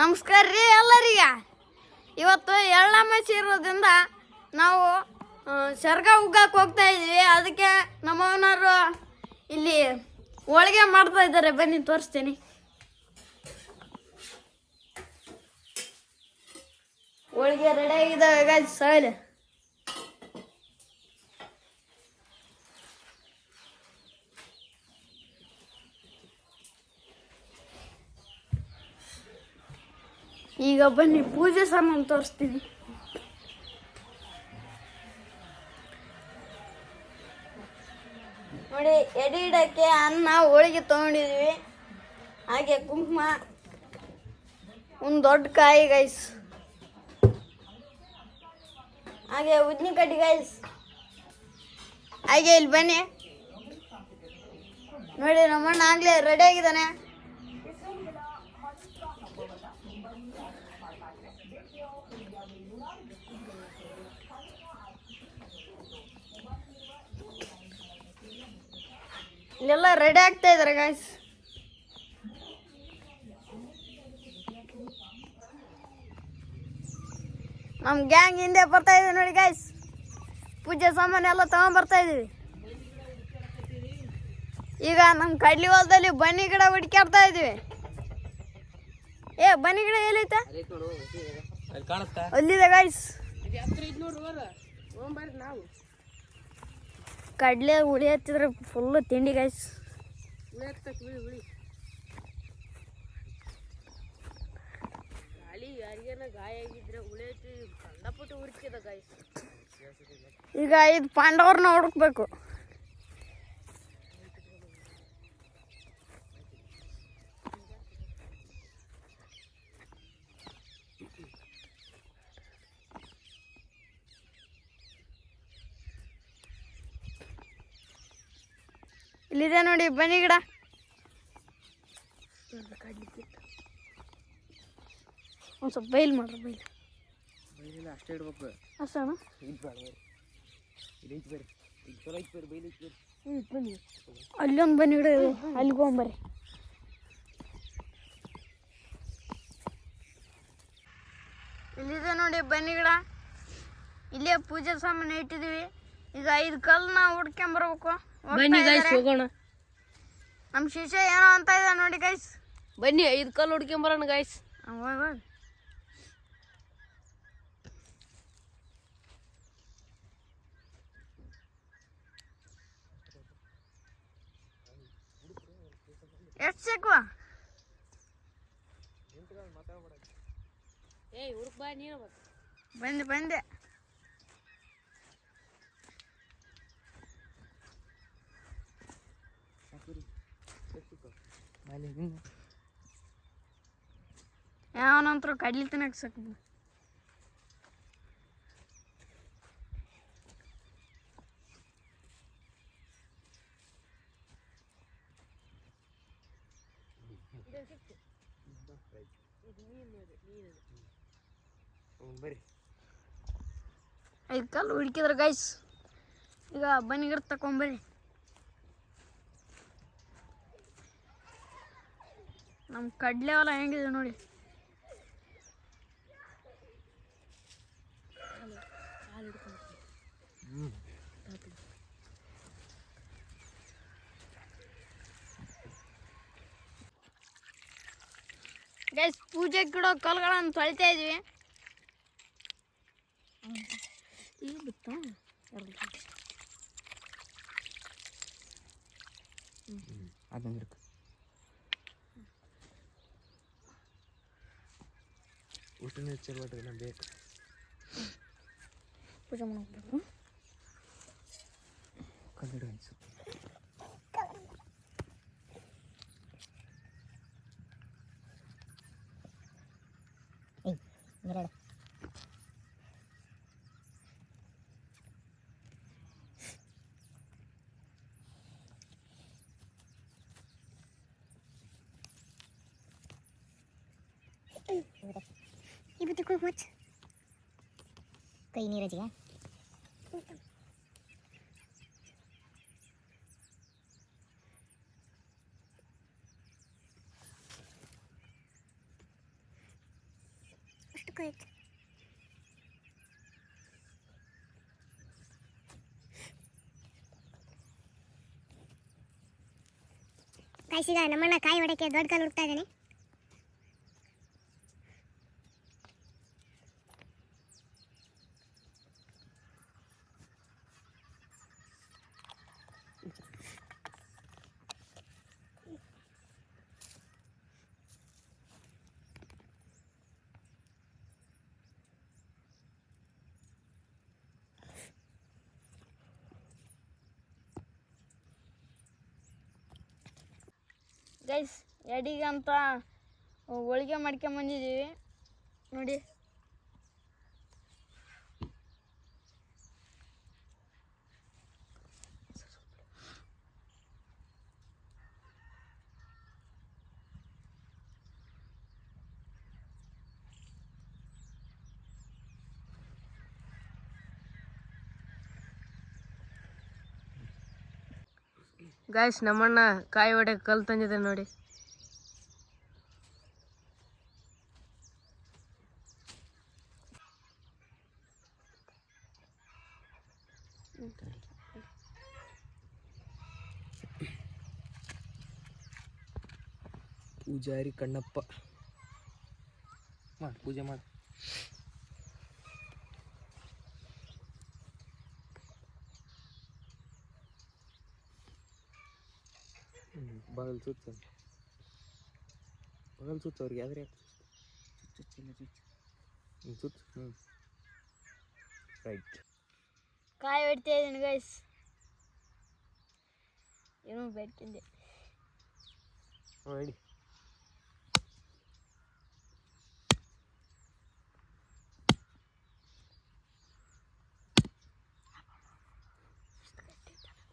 ನಮಸ್ಕಾರ ರೀ ಎಲ್ಲರಿಗ ಇವತ್ತು ಎಳ್ಳಮಸಿ ಇರೋದ್ರಿಂದ ನಾವು ಸರ್ಗ ಉಗ್ಗಕ್ಕೆ ಹೋಗ್ತಾ ಇದ್ವಿ. ಅದಕ್ಕೆ ನಮ್ಮವನವರು ಇಲ್ಲಿ ಹೋಳಿಗೆ ಮಾಡ್ತಾ ಇದ್ದಾರೆ. ಬನ್ನಿ, ತೋರಿಸ್ತೀನಿ. ಹೋಳಿಗೆ ರೆಡಿ ಆಗಿದ್ದಾವೆ ಗಾಜ್ ಈಗ ಬನ್ನಿ, ಪೂಜೆ ಸಾಮಾನು ತೋರಿಸ್ತೀನಿ. ನೋಡಿ, ಎಡೆ ಇಡಕ್ಕೆ ಅನ್ನ ಹೋಳಿಗೆ ತಗೊಂಡಿದ್ವಿ. ಹಾಗೆ ಕುಂಕುಮ, ಒಂದು ದೊಡ್ಡ ಕಾಯಿ ಗೈಸ್ ಹಾಗೆ ಉದ್ನಿ ಕಡ್ಡಿ ಗೈಸ್ ಹಾಗೆ ಇಲ್ಲಿ ಬನ್ನಿ. ನೋಡಿ ನಮ್ಮಣ್ಣ ಆಗ್ಲೇ ರೆಡಿ ಆಗಿದ್ದಾನೆ. ಇಲ್ಲೆಲ್ಲ ರೆಡಿ ಆಗ್ತಾ ಇದಾರೆ ಗಾಯ್ಸ್ ನಮ್ಮ ಗ್ಯಾಂಗ್ ಹಿಂದೆ ಬರ್ತಾ ಇದೀವಿ ನೋಡಿ ಗಾಯ್ಸ್ ಪೂಜೆ ಸಾಮಾನು ಎಲ್ಲ ತಗೊಂಡ್ ಬರ್ತಾ ಇದೀವಿ. ಈಗ ನಮ್ಮ ಕಡ್ಲಿ ಹೊಲದಲ್ಲಿ ಬನ್ನಿ ಗಿಡ ಹುಡ್ಕಾಡ್ತಾ ಇದೀವಿ. ಏ ಬನ್ನಿ ಗಿಡ ಎಲ್ಲೈತೆ ಅಲ್ಲಿದೆ ಗಾಯ್ಸ್ ನಾವು. ಕಡ್ಲೆ ಹುಳಿ ಹತ್ತಿದ್ರೆ ಫುಲ್ಲು ತಿಂಡಿ ಗೈಸ್ ಈಗ ಬಿಳಿ ಬಿಳಿ ಗಾಳಿ ಯಾರಿಗೇನ ಗಾಯ ಆಗಿದ್ರೆ ಉಳಿಯತ್ತಿ ಕಂಡಪಟ್ಟು ಹುಡುಕಿದ ಗಾಯ ಈಗ ಐದು ಪಾಂಡವ್ರನ್ನ ಹುಡುಕ್ಬೇಕು ಇಲ್ಲಿದೆ ನೋಡಿ ಬನ್ನಿ ಗಿಡ. ಒಂದು ಸ್ವಲ್ಪ ಬೈಲ್ ಮಾಡ್ರಿ ಬೈಲ್. ಅಷ್ಟೇ ಇಡ್ಬೇಕು. ಬನ್ನಿ. ಅಲ್ಲೊಂದು ಬನ್ನಿ ಗಿಡ ಇದೆ. ಅಲ್ಲಿಗೆ ಇಲ್ಲಿದೆ ನೋಡಿ ಬನ್ನಿ ಗಿಡ. ಇಲ್ಲೇ ಪೂಜೆ ಸಾಮಾನು ಇಟ್ಟಿದೀವಿ. ಈಗ ಐದು ಕಲ್ಲು ನಾವು ಹುಡ್ಕೊಂಬರ್ಬೇಕು ಬನ್ನಿ ಗೈಸ್ ಹೋಗೋಣ. ನಮ್ಮ ಶಿಷ್ಯ ಏನೋ ಅಂತ ಇದೆ ನೋಡಿ ಗೈಸ್ ಬನ್ನಿ ಐದು ಕಲ್ಲು ಹುಡ್ಕೊಂಬರೋಣ ಗೈಸ್ ಎಷ್ಟು ಸಿಕ್ಕುವ ಏಯ್ ಹುಡುಕ್ ಬಾ ನೀನು ಬಂದೆ ಬಂದೆ. ಯಾವನಂತರ ಕಡ್ಲಿ ತಿನ್ನಕ್ಕೆ ಸಾಕು ಬರ್ರಿ ಐದು ಕಲ್ಲು ಹುಡುಕಿದ್ರೆ ಗೈಸ್ ಈಗ ಬನ್ನಿಗಿರ್ ತಕೊಂಬರ್ರಿ ನಮ್ಮ ಕಡ್ಲೆ ಹೊಲ ಹೆಂಗಿದೆ ನೋಡಿ. ಗೈಸ್ ಪೂಜೆ ಗಿಡ ಕಲ್ಗಳನ್ನು ತೊಳಿತಾ ಇದೀವಿ. ಈಗ ಬಿತ್ತ? ಅದನ್ನ ಹಿಡ್ಕ ಊಟನೇ ಚಲೋ ನಮ್ಗೆ ಬೇಕು ಪೂಜೆ ಮಾಡಬೇಕು ಕನ್ನಡ ಅನ್ಸು Ibu tuh kuat. Ke ini aja ya. ಅಷ್ಟು ಆಯ್ತು ಕಾಯಿಸಿಗ ನಮ್ಮಣ್ಣ ಕಾಯಿ ಹೊಡಕ್ಕೆ ದೊಡ್ಡ ಕಾಲು ಹುಡ್ತಾ ಇದ್ದಾನೆ ಗೈಸ್ ಎಡಿಗಂತ ಹೋಳಿಗೆ ಮಾಡ್ಕೊಂಬಂದಿದ್ದೀವಿ ನೋಡಿ. ಗಾಯ್ಸ್ ನಮ್ಮಣ್ಣ ಕಾಯಿ ಒಡೆ ಕಲ್ ತಂದಿದೆ ನೋಡಿ. ಪೂಜಾರಿ ಕಣ್ಣಪ್ಪ. ಮಾಡಿ ಪೂಜೆ ಮಾಡಿ. ಬಗಲ್ ಸುತ್ತ ಬಗಲ್ ಸುತ್ತ ಅವ್ರಿಗೆ ಯಾವ್ದ್ರೆ ಸುತ್ತ ಹ್ಞೂ ರೈಟ್ ಕಾಯಿ ಹೊಡಿತಾ ಇದ್ದೀನಿ ಗೈಸ್ ಏನೋ ಬೇಡ್ಕಿಂದೆ ರೆಡಿ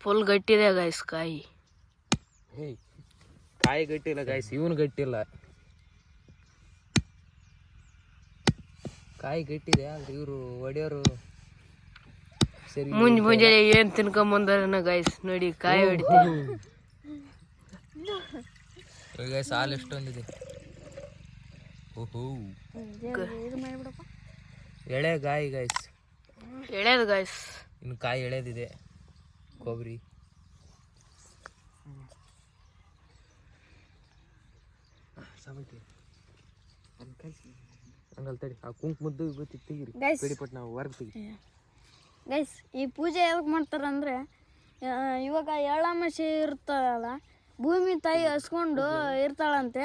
ಫುಲ್ ಗಟ್ಟಿದೆ ಗಾಯ್ಸ್ ಕಾಯಿ ಹೇ ಕಾಯಿ ಗಟ್ಟಿಲ್ಲ ಗಾಯ್ಸ್ ಇವನು ಗಟ್ಟಿಲ್ಲ. ಕಾಯಿ ಗಟ್ಟಿದೆ ಅಂದ್ರೆ ಇವರು ಒಡೆಯೋರು ಸರಿ ಮುಂಜ್ ಮುಂಜಾನೆ ಏನ್ ತಿನ್ಕೊಂಬಂದಾರನ ಗಾಯ್ಸ್ ನೋಡಿ ಕಾಯಿ ಹೊಡಿತೀವಿ ಗಾಯ್ಸ್ ಹಾಲು ಎಷ್ಟೊಂದಿದೆ? ಓಹೋ. ಎಳೆ ಗಾಯಿ ಗಾಯ್ಸ್ ಎಳೆದು ಗಾಯ್ಸ್ ಇನ್ನು ಕಾಯಿ ಎಳೆದಿದೆ. ಕೊಬ್ಬರಿ. ಹಂಗಲ್ ತಡಿ ಆ ಕುಂಕುಮದ್ದು ಗೊತ್ತಿ ತೆಗೀರಿ Guys. ಪೆಡಿಪಟ್ ನಾವು ಹೊರಗೆ ತೆಗಿ. ಗೈಸ್ ಈ ಪೂಜೆ ಯಾವಾಗ ಮಾಡ್ತಾರಂದ್ರೆ ಆ, ಇವಾಗ ಎಳ್ಳಾಮಸಿ ಇರ್ತಲ್ಲ ಭೂಮಿ ತಾಯಿ ಹಸ್ಕೊಂಡು ಇರ್ತಾಳಂತೆ.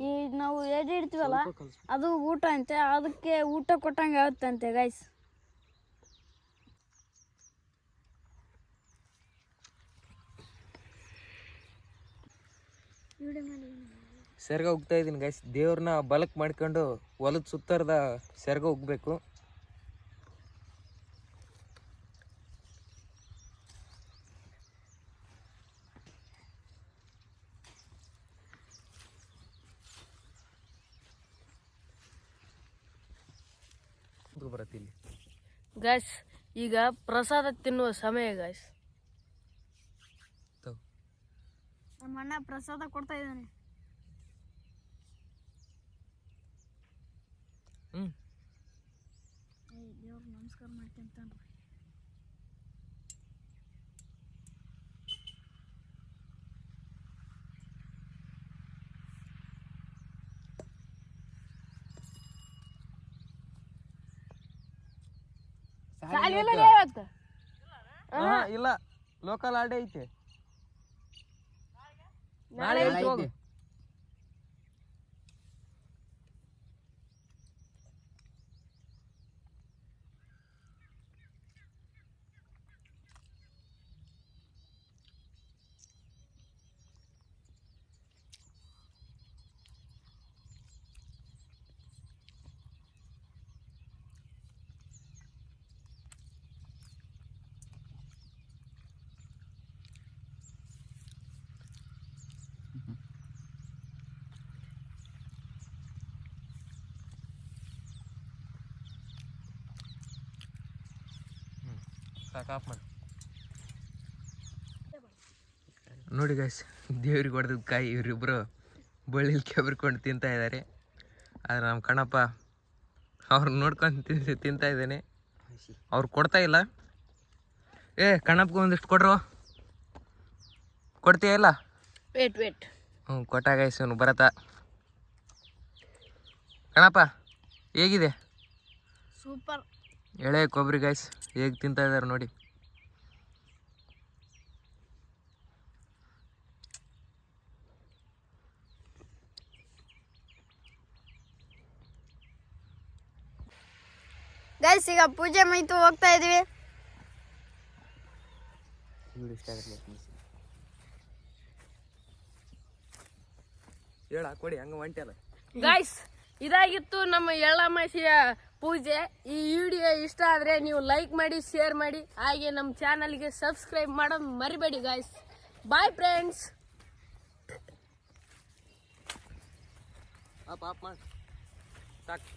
ಈ ನಾವು ಎಡೆ ಇಡ್ತೀವಲ್ಲ ಅದು ಊಟ ಅಂತೆ ಅದಕ್ಕೆ ಊಟ ಕೊಟ್ಟಂಗೆ ಆಗುತ್ತಂತೆ ಗೈಸ್ ಸೆರ್ಗ ಹೋಗ್ತಾ ಇದ್ದೀನಿ ಗೈಸ್ ದೇವ್ರನ್ನ ಬಲಕ್ ಮಾಡ್ಕೊಂಡು ಹೊಲದ ಸುತ್ತರದ ಸೆರ್ಗ ಹೋಗ್ಬೇಕು. ಬರತ್ತೆ ಇಲ್ಲಿ ಗಾಯ್ಸ್ ಈಗ ಪ್ರಸಾದ ತಿನ್ನುವ ಸಮಯ ಗಾಯ್ಸ್. ನಮ್ಮ ಅಣ್ಣ ಪ್ರಸಾದ ಕೊಡ್ತಾ ಇದ್ದಾನೆ. ಹ್ಮ್. ದೇವ್ರು ನಮಸ್ಕಾರ ಮಾಡ್ಕೊಂತಾನ್ರಿ ಹಾ, ಇಲ್ಲ. ಲೋಕಲ್ ಆಡೇ ಐತೆ. ನಾಳೆ ಐತೆ. ಹೋಗು. ನೋಡಿ ಗಾಯ್ಸ್ ದೇವ್ರಿಗೆ ಹೊಡೆದ ಕಾಯಿ ಇವರಿಬ್ಬರು ಬಳ್ಳಿಲಿ ಕೆಬ್ರಿಕೊಂಡು ತಿಂತಾ ಇದ್ದಾರೆ ಆದ್ರೆ ನಮ್ಮ ಕಣಪ್ಪ ಅವ್ರನ್ನ ನೋಡ್ಕೊಂಡು ತಿಂತ ತಿಂತಾ ಇದ್ದೇನೆ. ಅವ್ರು ಕೊಡ್ತಾ ಇಲ್ಲ. ಏ, ಕಣಪ್ಗೆ ಒಂದಿಷ್ಟು ಕೊಡ್ರು. ಕೊಡ್ತೀಯ ಇಲ್ಲ? ವೇಟ್ ವೇಟ್ ಹ್ಞೂ ಕೊಟ್ಟ ಗೈಸ್ ಇವನು ಬರತ ಕಣಪ್ಪ ಹೇಗಿದೆ? ಸೂಪರ್ ಎಳೆ ಕೊಬ್ಬರಿ ಗೈಸ್ ಹೇಗೆ ತಿಂತಾ ಇದ್ದಾರೆ ನೋಡಿ. ಗೈಸ್ ಈಗ ಪೂಜೆ ಮೈತು ಹೋಗ್ತಾ ಇದೀವಿ. ಹೇಳ ಕೊಡಿ ಹಂಗ ಒಂಟೆಲ್ಲ ಗಾಯ್ಸ್ ಇದಾಗಿತ್ತು ನಮ್ಮ ಎಳ್ಳಮಾಸಿಯ ಪೂಜೆ. ಈ ವಿಡಿಯೋ ಇಷ್ಟ ಆದರೆ ನೀವು ಲೈಕ್ ಮಾಡಿ ಶೇರ್ ಮಾಡಿ. ಹಾಗೆ ನಮ್ಮ ಚಾನಲ್ಗೆ ಸಬ್ಸ್ಕ್ರೈಬ್ ಮಾಡೋದು ಮರಿಬೇಡಿ ಗಾಯ್ಸ್ ಬಾಯ್ ಫ್ರೆಂಡ್ಸ್ ಅಪ್ ಮಾಡಿ. ಸಾಕು.